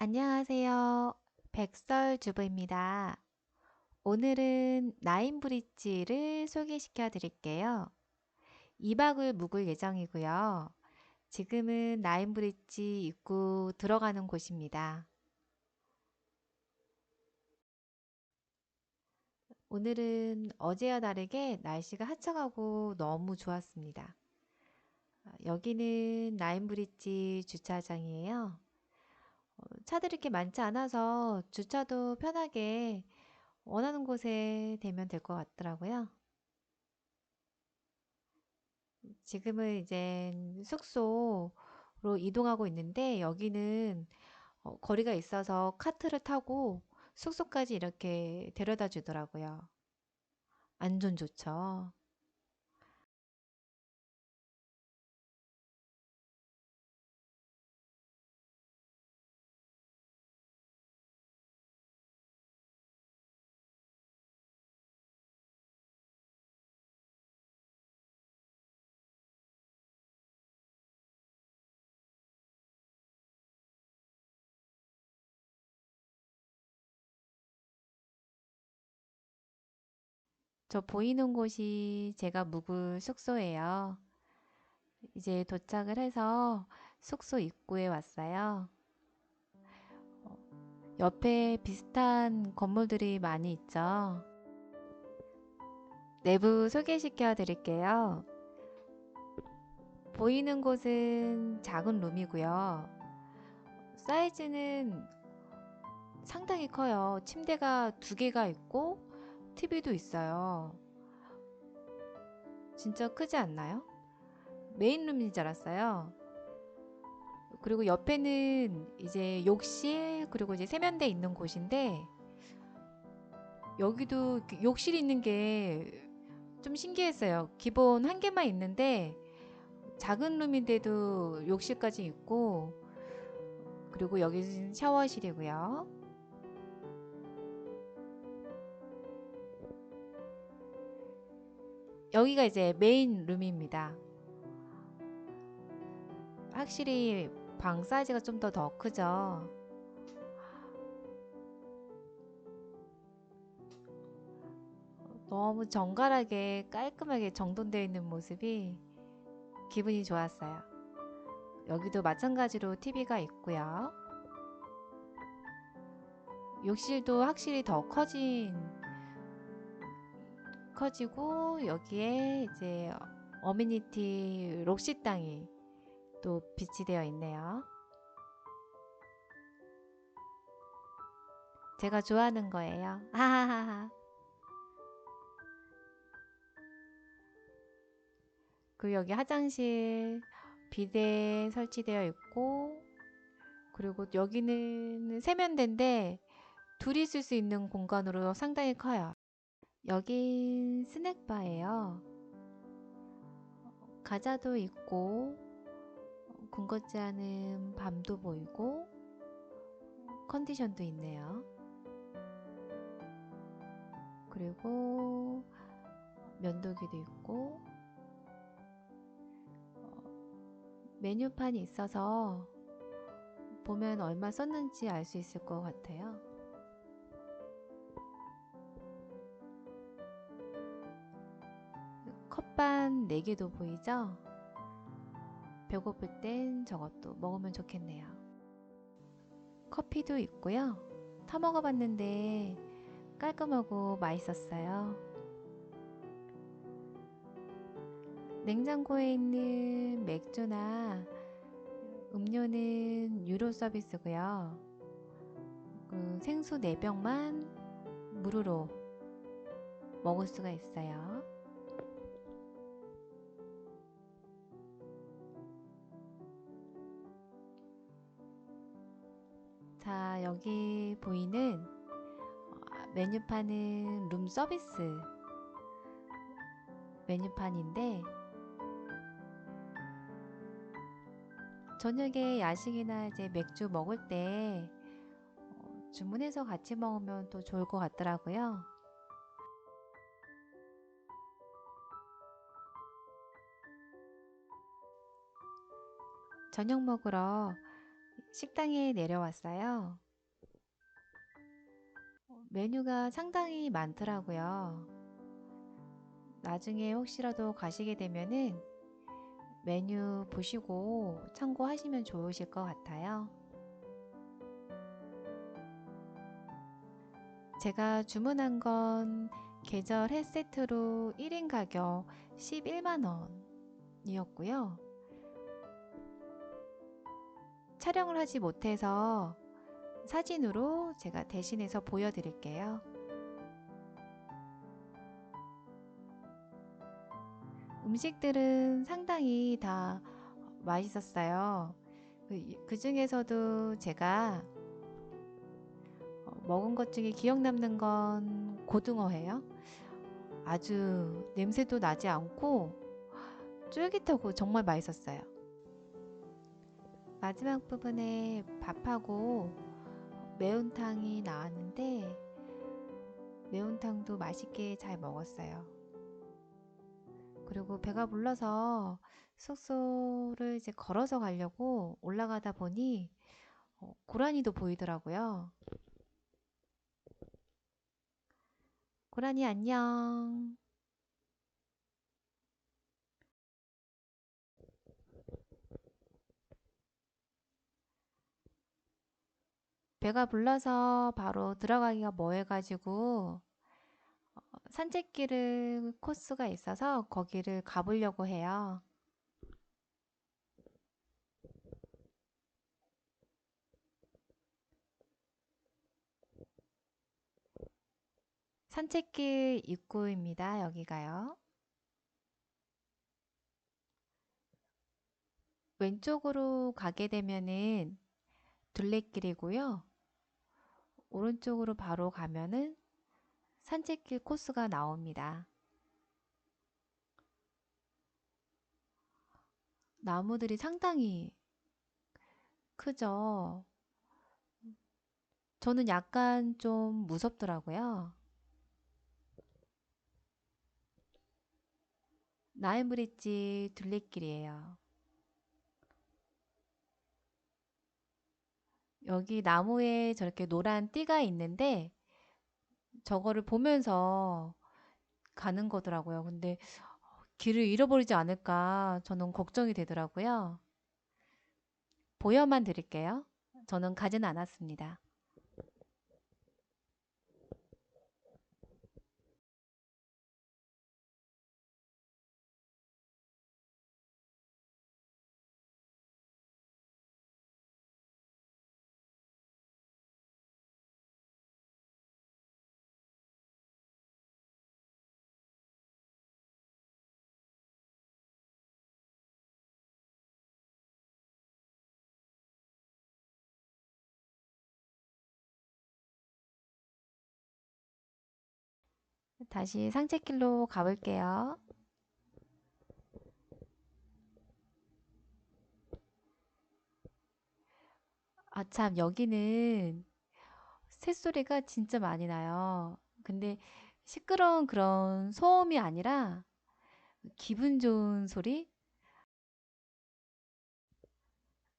안녕하세요. 백설 주부입니다. 오늘은 나인 브릿지를 소개시켜 드릴게요. 2박을 묵을 예정이고요. 지금은 나인 브릿지 입구 들어가는 곳입니다. 오늘은 어제와 다르게 날씨가 화창하고 너무 좋았습니다. 여기는 나인 브릿지 주차장이에요. 어, 차들이 이렇게 많지 않아서 주차도 편하게 원하는 곳에 대면 될 것 같더라고요. 지금은 이제 숙소로 이동하고 있는데 여기는 어, 거리가 있어서 카트를 타고 숙소까지 이렇게 데려다 주더라고요. 안전 좋죠. 저 보이는 곳이 제가 묵을 숙소예요. 이제 도착을 해서 숙소 입구에 왔어요. 옆에 비슷한 건물들이 많이 있죠. 내부 소개시켜 드릴게요. 보이는 곳은 작은 룸이고요. 사이즈는 상당히 커요. 침대가 두 개가 있고 TV도 있어요. 진짜 크지 않나요? 메인룸인 줄 알았어요. 그리고 옆에는 이제 욕실 그리고 이제 세면대 있는 곳인데 여기도 욕실이 있는 게 좀 신기했어요. 기본 한 개만 있는데 작은 룸인데도 욕실까지 있고 그리고 여기는 샤워실이고요. 여기가 이제 메인 룸입니다. 확실히 방 사이즈가 좀 더 더 크죠. 너무 정갈하게 깔끔하게 정돈되어 있는 모습이 기분이 좋았어요. 여기도 마찬가지로 TV가 있고요. 욕실도 확실히 더 커진 커지고 여기에 이제 어미니티 록시 땅이 또 비치되어 있네요. 제가 좋아하는 거예요. 하하하하. 그리고 여기 화장실 비데 설치되어 있고 그리고 여기는 세면대인데 둘이 쓸수 있는 공간으로 상당히 커요. 여긴 스낵바예요. 과자도 있고 군것지 않은 밤도 보이고 컨디션도 있네요. 그리고 면도기도 있고 메뉴판이 있어서 보면 얼마 썼는지 알 수 있을 것 같아요. 컵반 4개도 보이죠? 배고플 땐 저것도 먹으면 좋겠네요. 커피도 있고요. 타 먹어 봤는데 깔끔하고 맛있었어요. 냉장고에 있는 맥주나 음료는 유로 서비스고요. 그 생수 4병만 무료로 먹을 수가 있어요. 자, 여기 보이는 어, 메뉴판은 룸 서비스 메뉴판인데 저녁에 야식이나 이제 맥주 먹을 때 어, 주문해서 같이 먹으면 또 좋을 것 같더라고요. 저녁 먹으러 식당에 내려왔어요. 메뉴가 상당히 많더라고요. 나중에 혹시라도 가시게 되면은 메뉴 보시고 참고하시면 좋으실 것 같아요. 제가 주문한 건 계절 햇세트로 1인 가격 11만원이었고요. 촬영을 하지 못해서 사진으로 제가 대신해서 보여드릴게요. 음식들은 상당히 다 맛있었어요. 그, 그 중에서도 제가 어, 먹은 것 중에 기억 남는 건 고등어예요. 아주 냄새도 나지 않고 쫄깃하고 정말 맛있었어요. 마지막 부분에 밥하고 매운탕이 나왔는데 매운탕도 맛있게 잘 먹었어요. 그리고 배가 불러서 숙소를 이제 걸어서 가려고 올라가다 보니 어, 고라니도 보이더라고요. 고라니 안녕. 배가 불러서 바로 들어가기가 뭐해가지고 어, 산책길을 코스가 있어서 거기를 가보려고 해요. 산책길 입구입니다. 여기가요. 왼쪽으로 가게 되면은 둘레길이고요. 오른쪽으로 바로 가면은 산책길 코스가 나옵니다. 나무들이 상당히 크죠. 저는 약간 좀 무섭더라고요. 나인브릿지 둘레길이에요. 여기 나무에 저렇게 노란 띠가 있는데 저거를 보면서 가는 거더라고요. 근데 길을 잃어버리지 않을까 저는 걱정이 되더라고요. 보여만 드릴게요. 저는 가진 않았습니다. 다시 산책길로 가볼게요. 아, 참, 여기는 새소리가 진짜 많이 나요. 근데 시끄러운 그런 소음이 아니라 기분 좋은 소리?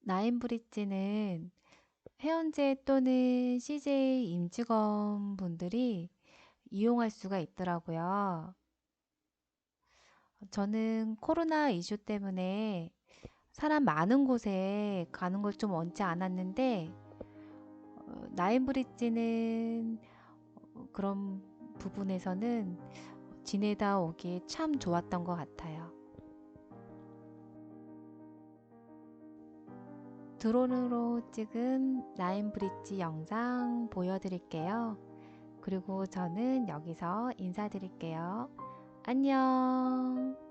나인브릿지는 해운제 또는 CJ 임직원 분들이 이용할 수가 있더라고요. 저는 코로나 이슈 때문에 사람 많은 곳에 가는 걸 좀 원치 않았는데 어, 나인브릿지는 어, 그런 부분에서는 지내다 오기 참 좋았던 것 같아요. 드론으로 찍은 나인브릿지 영상 보여드릴게요. 그리고 저는 여기서 인사드릴게요. 안녕.